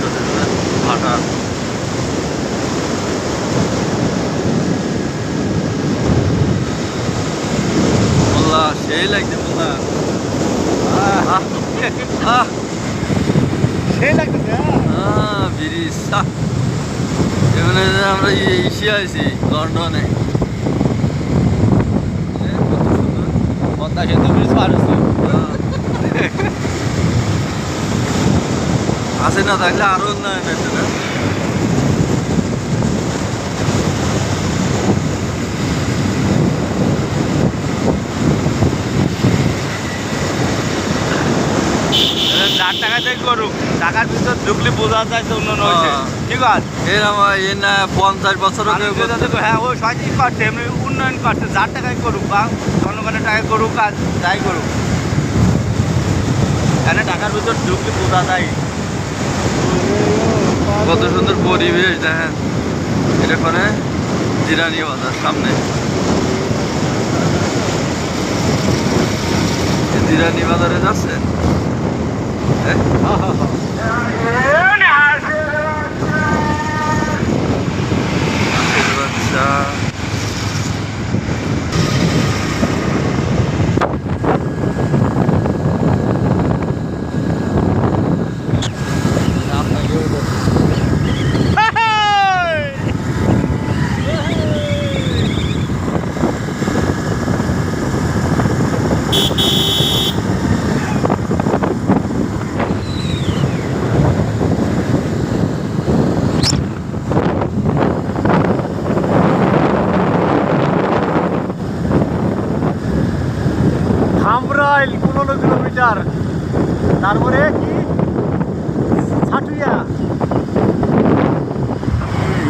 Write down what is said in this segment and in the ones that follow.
একটা ব্রিজ করছে ভাটা মোল্লা সেই লাগছে মোল্লা আহ আহ সেই লাগতেছে আহ ব্রিজ আহ এখানে যে আমরা এশিয়া আছি লন্ডনে এ, কত সুন্দর। পদ্মা সেতু ব্রিজ পার হচ্ছে আহ। আছে না থাকলে আরও উন্নয়ন না চার টাকাতে করুক টাকার ভিতর ঢুকলে বোঝা যায় তো উন্নয়ন হয়েছে হ্যাঁ। ঠিক আছে এরকম এ না পঞ্চাশ মানুষ হ্যাঁ ও এমনি উন্নয়ন করছে যার টাকায় করুক বা জনগণের করুক আর যাই করুক টাকার ভিতর ঢুকলে বোঝা যায় কত সুন্দর পরিবেশ দেখেন। এটা করে জিরানি বাজার সামনে। জিরানি বাজারে যাচ্ছে? বাচ্চা পনেরো কিলোমিটার। তারপরে কি? ছাটুইয়া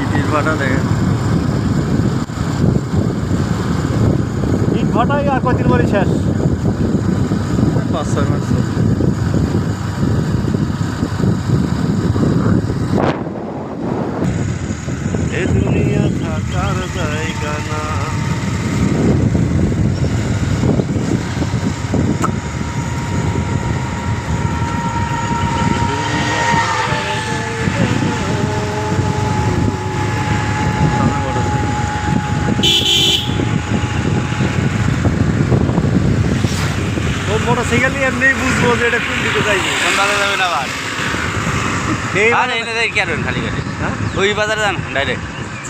ইটির ভাটা দেখেন। ইট ভাটাই আর কদিন পরে শেষ? পাঁচ ছয় মাস। এ দুনিয়া থাকার জায়গা না সামনে বড় ছিল। ও মোটরসাইকেল নিয়ে এমনি বুঝব যে এটা কোন দিকে যাইবে। কোন বাজারে যাবেন আবার। আর এনে দেয় কেন খালি খালি হ্যাঁ? ওই বাজারে যান ডাইরেক্ট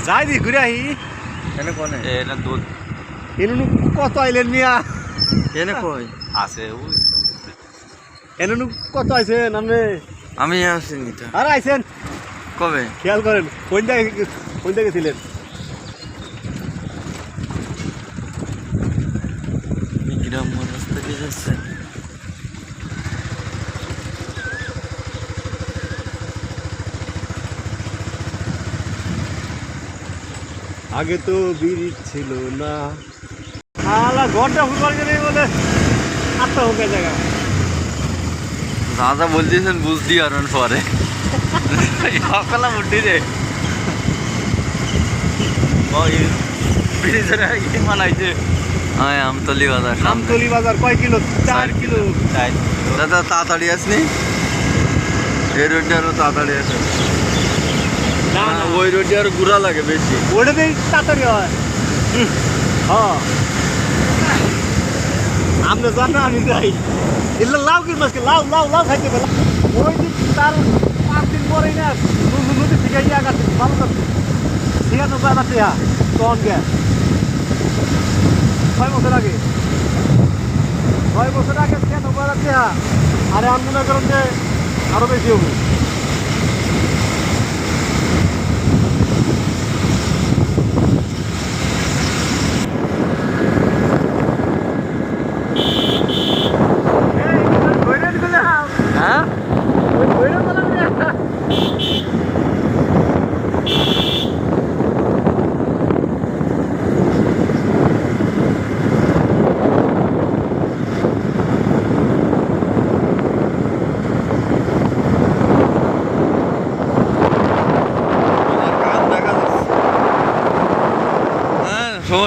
যাই দি ঘুরে আহি। এনে কোনে? এটা দুধ। এনুনু কত আইলেন মিয়া? এনে কই? আছে ওই। এনুনু কত আইছেন আপনি? আমি আসিনি আর আইছেন? কবে? খেয়াল করেন কোন জায়গায় কোন জায়গায় ছিলেন? রাস্তা দিয়ে যাচ্ছে আগে তো ব্রিজ ছিল না। আলা ঘরটা ফুটবল গেলে বলে আটটা হোক জায়গা। যা বলতেছেন বুঝলি আর পরে। সকালে উঠি রে। বানাইছে? হ্যাঁ আমতলি বাজার আমতলি বাজার কয় কিলো? চার কিলো। দাদা তাড়াতাড়ি আসনি। এই রোডটা আরও তাড়াতাড়ি আসে। ওই রোডে আরও ঘোরা লাগে বেশি। ওটাতেই তাড়াতাড়ি হয়। হ্যাঁ। আমরা জান না, আমি যাই। লাউ কি মাছকে লাউ লাউ লাউ খাইতে ওই যে তার পাঁচ দিন পরেই না নদী নদী থেকে ইয়া ভালো করছে হাজার টাকা টন গ্যাস ছয় বছর আগে। ছয় বছর আগে ছিয়ানব্বই হাজার টাকা আরে আমি মনে করেন যে আরও বেশি হবে।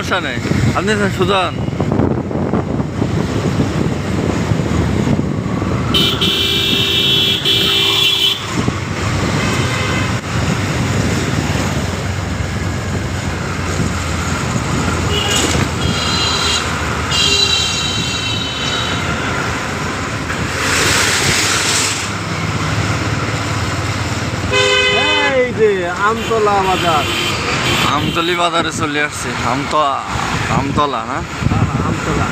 সমস্যা নেই। আপনি যে আমতলা বাজার। আমতলি বাজারে চলে আসছে। আমত আমতলা না? আমতলা।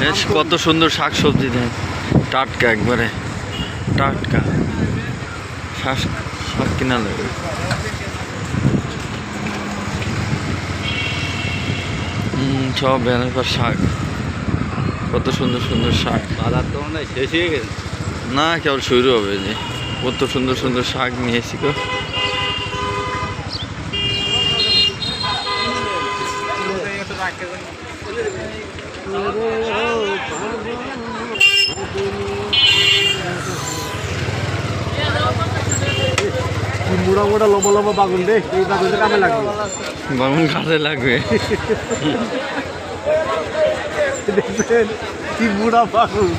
বেশ কত সুন্দর শাক সবজি দেয়। টাটকা একবারে। টাটকা। শাক শাক কিনা লাগে সব পর শাক। কত সুন্দর সুন্দর শাক। বাজার তো মনে শেষ হয়ে গেছে। না কেবল শুরু হবে যে? কত সুন্দর সুন্দর শাক নিয়েছি গো। মোড়া মোড়া লম্বা লম্বা বাগুন রে এই বাগুনটা কামে লাগবে। বামুন কাজে লাগবে। দেখছেন কি মোড়া বাগুন।